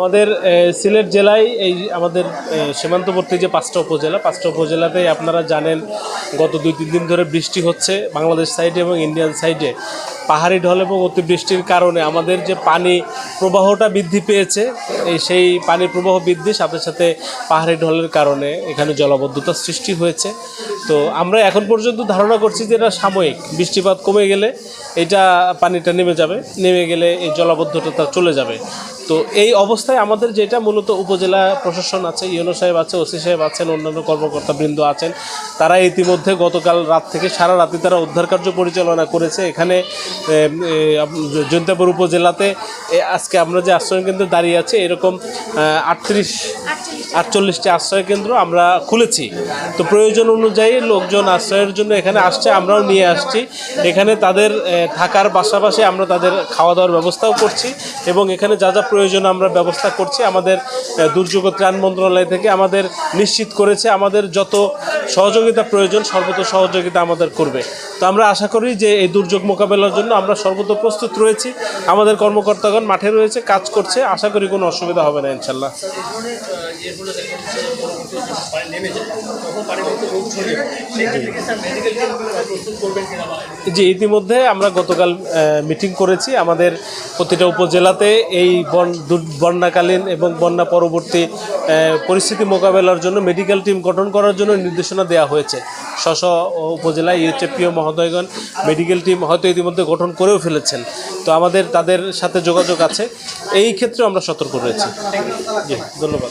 আমাদের সিলেট জেলায় এই আমাদের সীমান্তবর্তী যে পাঁচটা উপজেলা, পাঁচটা উপজেলাতে আপনারা জানেন গত দুই, তিন দিন ধরে বৃষ্টি হচ্ছে বাংলাদেশ সাইডে এবং ইন্ডিয়ান সাইডে। পাহাড়ি ঢল এবং অতিবৃষ্টির কারণে আমাদের যে পানি প্রবাহটা বৃদ্ধি পেয়েছে, এই সেই পানি প্রবাহ বৃদ্ধির সাথে সাথে পাহাড়ি ঢলের কারণে এখানে জলাবদ্ধতার সৃষ্টি হয়েছে। তো আমরা এখন পর্যন্ত ধারণা করছি যে এটা সাময়িক, বৃষ্টিপাত কমে গেলে এটা পানিটা নেমে যাবে, নেমে গেলে এই জলাবদ্ধতা চলে যাবে। তো এই অবস্থায় আমাদের যেটা মূলত উপজেলা প্রশাসন আছে ইউনো সাহেব আছে, ওসি সাহেব আছেন, অন্যান্য কর্মকর্তা বৃন্দ আছেন, তারা ইতিমধ্যে গতকাল রাত থেকে সারা রাতে তারা উদ্ধার কার্য পরিচালনা করেছে। এখানে জৈন্তাপুর উপজেলাতে আজকে আমরা যে আশ্রয় কেন্দ্রে দাঁড়িয়ে আছি, এরকম আটত্রিশ, আটচল্লিশটি আশ্রয় কেন্দ্র আমরা খুলেছি। তো প্রয়োজন অনুযায়ী লোকজন আশ্রয়ের জন্য এখানে আসছে, আমরাও নিয়ে আসছি। এখানে তাদের থাকার পাশাপাশি আমরা তাদের খাওয়া দাওয়ার ব্যবস্থাও করছি এবং এখানে যা যা প্রয়োজন আমরা ব্যবস্থা করছি। আমাদের দুর্যোগ ত্রাণ মন্ত্রণালয় থেকে আমাদের নিশ্চিত করেছে আমাদের যত সহযোগিতা প্রয়োজন সর্বত সহযোগিতা আমাদের করবে। তো আমরা আশা করি যে এই দুর্যোগ মোকাবেলার জন্য আমরা সর্বত প্রস্তুত রয়েছি। আমাদের কর্মকর্তাগণ মাঠে রয়েছে, কাজ করছে। আশা করি কোনো অসুবিধা হবে না, ইনশাল্লাহ। জি, ইতিমধ্যে আমরা গতকাল মিটিং করেছি। আমাদের প্রতিটা উপজেলাতে এই বন্যাকালীন এবং বন্যা পরবর্তী পরিস্থিতি মোকাবেলার জন্য মেডিকেল টিম গঠন করার জন্য নির্দেশনা দেওয়া হয়েছে। স্ব উপজেলায় ইউচেপিও মহোদয়গণ মেডিকেল টিম হয়তো ইতিমধ্যে গঠন করেও ফেলেছেন। তো আমাদের, তাদের সাথে যোগাযোগ আছে। এই ক্ষেত্রে আমরা সতর্ক রয়েছি। জি, ধন্যবাদ।